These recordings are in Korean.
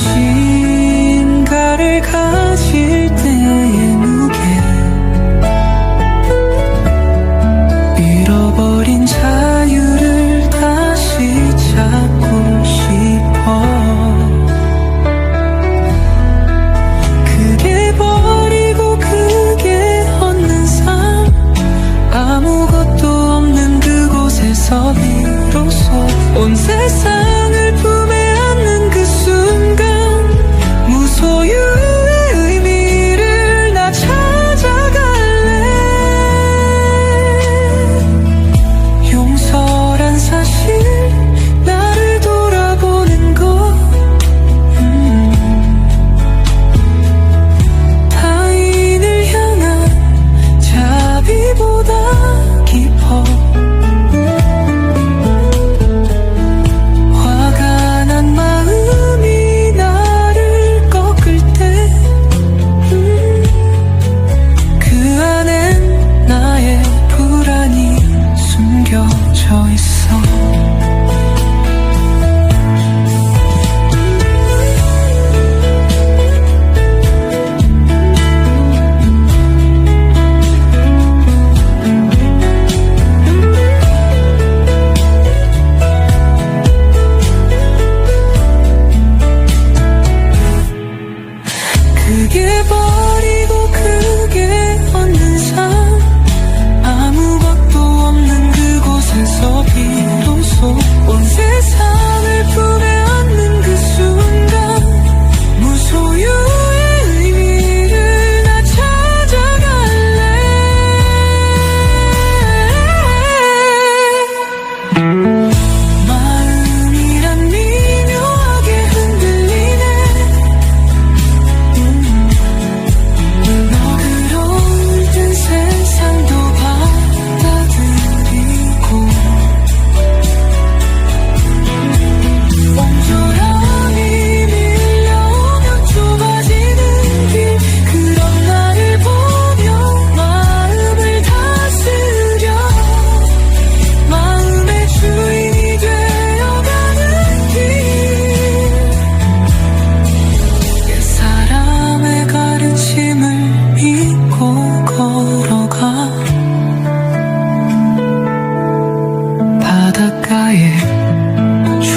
신 가를 가질 때의 무게 잃어버린 자유를 다시 찾고 싶어. 그게 버리고 그게 얻는 삶. 아무것도 없는 그곳에서 비로소 온 세상.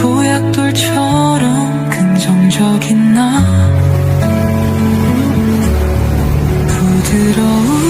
보약돌처럼 긍정적인 나. 부드러운